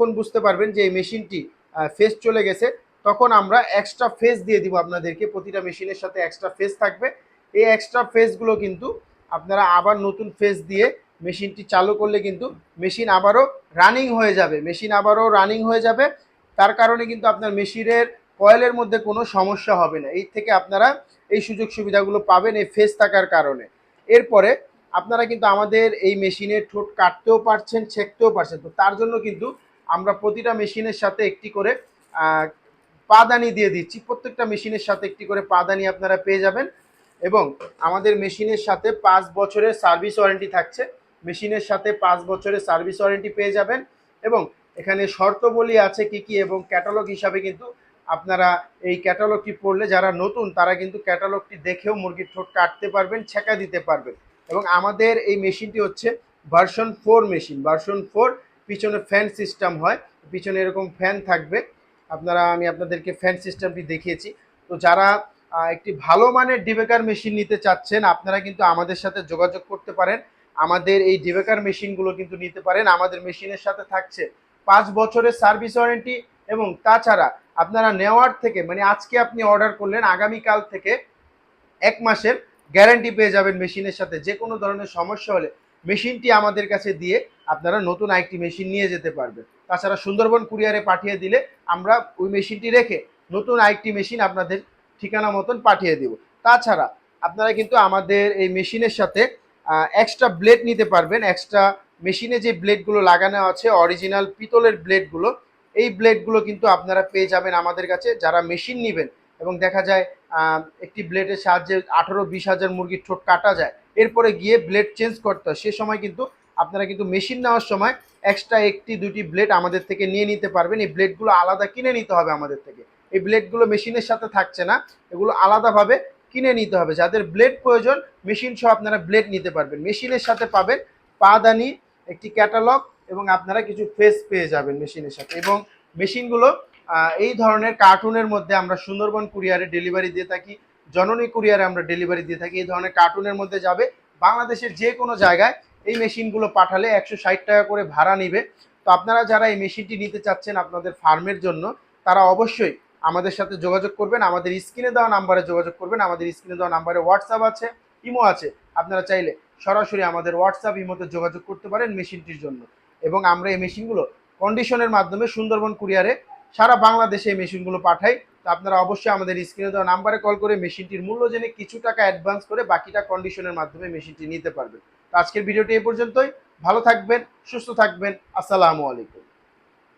তখন বুঝতে পারবেন যে এই মেশিনটি ফেস চলে গেছে, তখন আমরা এক্সট্রা ফেস দিয়ে দিব আপনাদেরকে। প্রতিটা মেশিনের সাথে এক্সট্রা ফেস থাকবে। এই এক্সট্রা ফেসগুলো কিন্তু আপনারা আবার নতুন ফেস দিয়ে মেশিনটি চালু করলে কিন্তু মেশিন আবারও রানিং হয়ে যাবে। মেশিন আবারও রানিং হয়ে যাবে। তার কারণে কিন্তু আপনার মেশিনের কয়েলের মধ্যে কোনো সমস্যা হবে না। এই থেকে আপনারা এই সুযোগ সুবিধাগুলো পাবেন এই ফেস থাকার কারণে। এরপরে আপনারা কিন্তু আমাদের এই মেশিনের ঠোঁট কাটতেও পারছেন, ছেঁকতেও পারছেন। তো তার জন্য কিন্তু আমরা প্রতিটা মেশিনের সাথে একটি করে পাদানি দিয়ে দিচ্ছি। প্রত্যেকটা মেশিনের সাথে একটি করে পাদানি আপনারা পেয়ে যাবেন এবং আমাদের মেশিনের সাথে পাঁচ বছরের সার্ভিস ওয়ারেন্টি থাকছে। মেশিনের সাথে পাঁচ বছরের সার্ভিস ওয়ারেন্টি পেয়ে যাবেন এবং এখানে শর্তবলী আছে কি কি এবং ক্যাটালগ হিসাবে কিন্তু আপনারা এই ক্যাটালগটি পড়লে যারা নতুন তারা কিন্তু ক্যাটালগটি দেখেও মুরগির ঠোঁট কাটতে পারবেন, ছেঁকা দিতে পারবেন এবং আমাদের এই মেশিনটি হচ্ছে version four machine. Version four পিছনে ফ্যান সিস্টেম হয়, পিছনে এরকম ফ্যান থাকবে। আপনারা, আমি আপনাদেরকে ফ্যান সিস্টেমটি দেখিয়েছি। তো যারা একটি ভালো মানের ডিবেকার মেশিন নিতে চাচ্ছেন, আপনারা কিন্তু আমাদের সাথে যোগাযোগ করতে পারেন। আমাদের এই ডিবেকার মেশিনগুলো কিন্তু নিতে পারেন। আমাদের মেশিনের সাথে থাকছে পাঁচ বছরের সার্ভিস ওয়ারেন্টি এবং তাছাড়া আপনারা নেওয়ার থেকে মানে আজকে আপনি অর্ডার করলেন, আগামীকাল থেকে এক মাসের গ্যারান্টি পেয়ে যাবেন মেশিনের সাথে। যে কোনো ধরনের সমস্যা হলে মেশিনটি আমাদের কাছে দিয়ে আপনারা নতুন আরেকটি মেশিন নিয়ে যেতে পারবেন। তাছাড়া সুন্দরবন কুরিয়ারে পাঠিয়ে দিলে আমরা ওই মেশিনটি রেখে নতুন আরেকটি মেশিন আপনাদের ঠিকানা মতন পাঠিয়ে দেব। তাছাড়া আপনারা কিন্তু আমাদের এই মেশিনের সাথে এক্সট্রা ব্লেড নিতে পারবেন। এক্সট্রা মেশিনে যে ব্লেডগুলো লাগানো আছে অরিজিনাল পিতলের ব্লেডগুলো এই ব্লেডগুলো কিন্তু আপনারা পেয়ে যাবেন আমাদের কাছে। যারা মেশিন নেবেন এবং দেখা যায় একটি ব্লেডের সাহায্যে আঠারো, বিশ হাজার মুরগির ঠোঁট কাটা যায় এরপরে গিয়ে ব্লেড চেঞ্জ করতে হয়। সে সময় কিন্তু আপনারা কিন্তু মেশিন নেওয়ার সময় এক্সট্রা একটি দুটি ব্লেড আমাদের থেকে নিয়ে নিতে পারবেন। এই ব্লেডগুলো আলাদা কিনে নিতে হবে আমাদের থেকে। এই ব্লেডগুলো মেশিনের সাথে থাকছে না, এগুলো আলাদাভাবে কিনে নিতে হবে। যাদের ব্লেড প্রয়োজন মেশিন সহ আপনারা ব্লেড নিতে পারবেন। মেশিনের সাথে পাবেন পাদানি, একটি ক্যাটালগ এবং আপনারা কিছু ফেস পেয়ে যাবেন মেশিনের সাথে। এবং মেশিনগুলো এই ধরনের কার্টুনের মধ্যে আমরা সুন্দরবন কুরিয়ারে ডেলিভারি দিয়ে থাকি। জননী কুরিয়ারে আমরা ডেলিভারি দিয়ে থাকি। এই ধরনের কার্টুনের মধ্যে যাবে। বাংলাদেশের যে কোনো জায়গায় এই মেশিনগুলো পাঠালে একশো ষাট টাকা করে ভাড়া নিবে। তো আপনারা যারা এই মেশিনটি নিতে চাচ্ছেন আপনাদের ফার্মের জন্য, তারা অবশ্যই আমাদের সাথে যোগাযোগ করবেন। আমাদের স্ক্রিনে দেওয়া নাম্বারে যোগাযোগ করবেন। আমাদের স্ক্রিনে দেওয়া নাম্বারে হোয়াটসঅ্যাপ আছে ইমো আছে। আপনারা চাইলে সরাসরি আমাদের হোয়াটসঅ্যাপ ইমোতে যোগাযোগ করতে পারেন মেশিনটির জন্য। এবং আমরা এই মেশিনগুলো কন্ডিশনের মাধ্যমে সুন্দরবন কুরিয়ারে সারা বাংলাদেশে এই মেশিনগুলো পাঠাই। তো আপনারা অবশ্যই আমাদের স্ক্রিনে দেওয়া নাম্বারে কল করে মেশিনটির মূল্য জেনে কিছু টাকা অ্যাডভান্স করে বাকিটা কন্ডিশনের মাধ্যমে মেশিনটি নিতে পারবেন। তো আজকের ভিডিওটি এই পর্যন্তই। ভালো থাকবেন, সুস্থ থাকবেন। আসসালামু আলাইকুম।